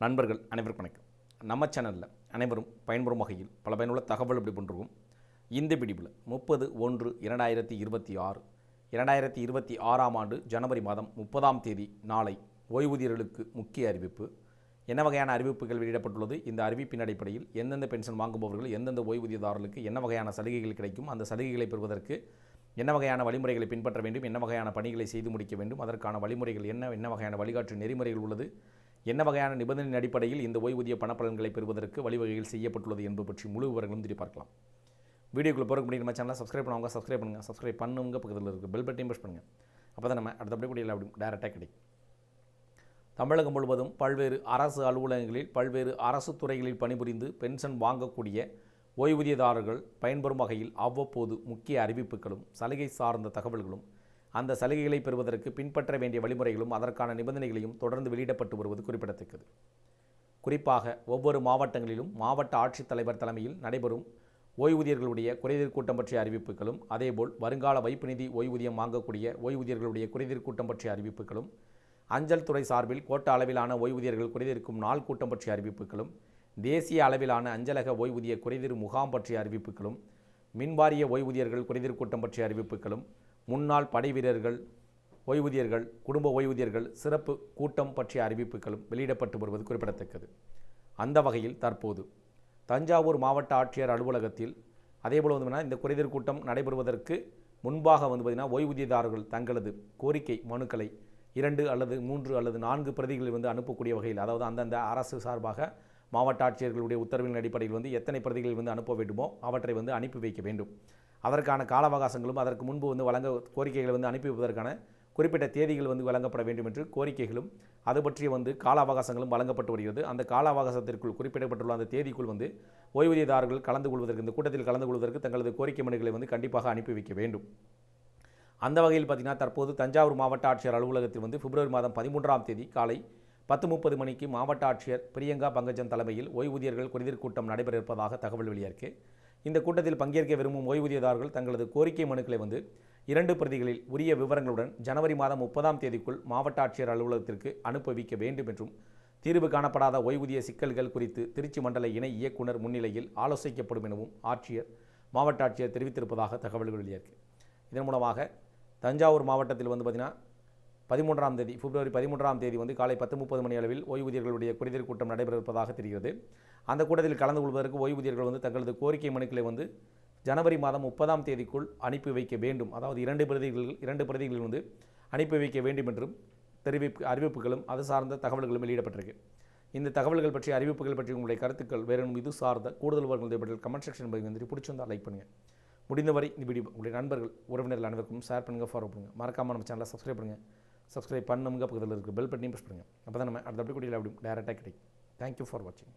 நண்பர்கள் அனைவருக்கும் வணக்கம். நம்ம சேனலில் அனைவரும் பயன்பெறும் வகையில் பல பயனுள்ள தகவல் இப்படி பண்ணுறோம் இந்த பிடிப்பில் முப்பது ஒன்று இரண்டாயிரத்தி இருபத்தி ஆறு இரண்டாயிரத்தி இருபத்தி ஆறாம் ஆண்டு ஜனவரி மாதம் முப்பதாம் தேதி நாளை ஓய்வூதியர்களுக்கு முக்கிய அறிவிப்பு. என்ன வகையான அறிவிப்புகள் வெளியிடப்பட்டுள்ளது? இந்த அறிவிப்பின் அடிப்படையில் எந்தெந்த பென்ஷன் வாங்குபவர்கள் எந்தெந்த ஓய்வூதியதாரர்களுக்கு என்ன வகையான சலுகைகள் கிடைக்கும் அந்த சலுகைகளை பெறுவதற்கு என்ன வகையான வழிமுறைகளை பின்பற்ற வேண்டும் என்ன வகையான பணிகளை செய்து முடிக்க வேண்டும் அதற்கான வழிமுறைகள் என்ன என்ன வகையான வழிகாட்டு நெறிமுறைகள் உள்ளது என்ன வகையான நிபந்தனையின் அடிப்படையில் இந்த ஓய்வூதிய பணப்பலன்களை பெறுவதற்கு வழிவகைகள் செய்யப்பட்டுள்ளது என்பது பற்றி முழு விவரங்களும் திரும்பி பார்க்கலாம். வீடியோக்குள்ளே போகிறக்கு முடியும் நம்ம சேனலை சப்ஸ்கிரைப் பண்ணுவாங்க சப்ஸ்கிரைப் பண்ணுங்கள் சப்ஸ்கிரைப் பண்ணுங்க பக்கத்தில் இருக்க பெல் பட்டையும் ப்ரெஸ் பண்ணுங்கள் அப்போ தான் நம்ம அடுத்தபடி கூடிய அப்படி டேரெக்டாக கிடைக்கும். தமிழகம் முழுவதும் பல்வேறு அரசு அலுவலகங்களில் பல்வேறு அரசு துறைகளில் பணிபுரிந்து பென்ஷன் வாங்கக்கூடிய ஓய்வூதியதாரர்கள் பயன்பெறும் வகையில் அவ்வப்போது முக்கிய அறிவிப்புகளும் சலுகை சார்ந்த தகவல்களும் அந்த சலுகைகளை பெறுவதற்கு பின்பற்ற வேண்டிய வழிமுறைகளும் அதற்கான நிபந்தனைகளையும் தொடர்ந்து வெளியிடப்பட்டு வருவது குறிப்பிடத்தக்கது. குறிப்பாக ஒவ்வொரு மாவட்டங்களிலும் மாவட்ட ஆட்சித்தலைவர் தலைமையில் நடைபெறும் ஓய்வூதியர்களுடைய குறைதீர் கூட்டம் பற்றிய அறிவிப்புகளும் அதேபோல் வருங்கால வைப்பு நிதி ஓய்வூதியம் வாங்கக்கூடிய ஓய்வூதியர்களுடைய குறைதீர் கூட்டம் பற்றிய அறிவிப்புகளும் அஞ்சல் துறை சார்பில் கோட்ட அளவிலான ஓய்வூதியர்கள் குறைதீர்க்கும் நாள் கூட்டம் பற்றிய அறிவிப்புகளும் தேசிய அளவிலான அஞ்சலக ஓய்வூதிய குறைதீர் முகாம் பற்றிய அறிவிப்புகளும் மின்வாரிய ஓய்வூதியர்கள் குறைதீர் கூட்டம் பற்றிய அறிவிப்புகளும் முன்னாள் படை வீரர்கள் ஓய்வூதியர்கள் குடும்ப ஓய்வூதியர்கள் சிறப்பு கூட்டம் பற்றிய அறிவிப்புகளும் வெளியிடப்பட்டு வருவது குறிப்பிடத்தக்கது. அந்த வகையில் தற்போது தஞ்சாவூர் மாவட்ட ஆட்சியர் அலுவலகத்தில் அதேபோல் வந்து பார்த்தீங்கன்னா இந்த குறைதீர் கூட்டம் நடைபெறுவதற்கு முன்பாக வந்து பார்த்திங்கன்னா ஓய்வூதியதாரர்கள் தங்களது கோரிக்கை மனுக்களை இரண்டு அல்லது மூன்று அல்லது நான்கு பிரதிகளில் வந்து அனுப்பக்கூடிய வகையில் அதாவது அந்தந்த அரசு சார்பாக மாவட்ட ஆட்சியர்களுடைய உத்தரவின் அடிப்படையில் வந்து எத்தனை பிரதிகளில் வந்து அனுப்ப வேண்டுமோ அவற்றை வந்து அனுப்பி வைக்க வேண்டும். அதற்கான கால அவகாசங்களும் அதற்கு முன்பு வந்து வழங்க கோரிக்கைகளை வந்து அனுப்பி வைப்பதற்கான குறிப்பிட்ட தேதிகள் வந்து வழங்கப்பட வேண்டும் என்று கோரிக்கைகளும் அது பற்றிய வந்து கால அவகாசங்களும் வழங்கப்பட்டு வருகிறது. அந்த கால அவகாசத்திற்குள் குறிப்பிடப்பட்டுள்ள அந்த தேதிக்குள் வந்து ஓய்வூதியதாரர்கள் கலந்து கொள்வதற்கு இந்த கூட்டத்தில் கலந்து கொள்வதற்கு தங்களது கோரிக்கை மனுக்களை வந்து கண்டிப்பாக அனுப்பி வைக்க வேண்டும். அந்த வகையில் பார்த்திங்கன்னா தற்போது தஞ்சாவூர் மாவட்ட ஆட்சியர் அலுவலகத்தில் வந்து பிப்ரவரி மாதம் பதிமூன்றாம் தேதி காலை பத்து முப்பது மணிக்கு மாவட்ட ஆட்சியர் பிரியங்கா பங்கஜன் தலைமையில் ஓய்வூதியர்கள் குறைதீர் கூட்டம் நடைபெற இருப்பதாக தகவல் வெளியாயிருக்கு. இந்த கூட்டத்தில் பங்கேற்க விரும்பும் ஓய்வூதியதாரர்கள் தங்களது கோரிக்கை மனுக்களை வந்து இரண்டு பிரதிகளில் உரிய விவரங்களுடன் ஜனவரி மாதம் முப்பதாம் தேதிக்குள் மாவட்ட ஆட்சியர் அலுவலகத்திற்கு அனுப்பி வைக்க வேண்டும் என்றும் தீர்வு காணப்படாத ஓய்வூதிய சிக்கல்கள் குறித்து திருச்சி மண்டல இணை இயக்குனர் முன்னிலையில் ஆலோசிக்கப்படும் எனவும் ஆட்சியர் மாவட்ட ஆட்சியர் தெரிவித்திருப்பதாக தகவல்கள் வெளியாகி இதன் மூலமாக தஞ்சாவூர் மாவட்டத்தில் வந்து பார்த்திங்கன்னா பதிமூன்றாம் தேதி பிப்ரவரி பதிமூன்றாம் தேதி வந்து காலை பத்து முப்பது மணி அளவில் ஓய்வூதியர்களுடைய குறைதீர் கூட்டம் நடைபெற இருப்பதாக தெரிகிறது. அந்த கூட்டத்தில் கலந்து கொள்வதற்கு ஓய்வூதியர்கள் வந்து தங்களது கோரிக்கை மனுக்களை வந்து ஜனவரி மாதம் முப்பதாம் தேதிக்குள் அனுப்பி வைக்க வேண்டும். அதாவது இரண்டு பிரதிகள் இரண்டு பிரதிகளில் வந்து அனுப்பி வைக்க வேண்டும் என்றும் தெரிவிப்பு அறிவிப்புகளும் அது சார்ந்த தகவல்களும் வெளியிடப்பட்டிருக்கு. இந்த தகவல்கள் பற்றிய அறிவிப்புகள் பற்றி உங்களுடைய கருத்துக்கள் வேறும் இது சார்ந்த கூடுதல் விவரங்கள் பற்றி கமெண்ட் செக்ஷன் பகுதி வந்து பிடிச்சிருந்தால் லைக் பண்ணுங்கள் முடிந்தவரை இந்த வீடியோ உங்களுடைய நண்பர்கள் உறவினர்கள் அனைவருக்கும் ஷேர் பண்ணுங்கள் ஃபாலோ பண்ணுங்கள் மறக்காமல் நம்ம சேனலை சப்ஸ்கிரைப் பண்ணுங்கள் சப்ஸ்கிரைப் பண்ணுங்க பக்கத்தில் இருக்க பெல் பட்டனையும் ப்ரெஸ் பண்ணுங்கள் அப்போ தான் நம்ம அடுத்த அப்படி கூட அப்படி டேரெக்டாக கிடைக்கும் தேங்க்யூ ஃபார் வாட்சிங்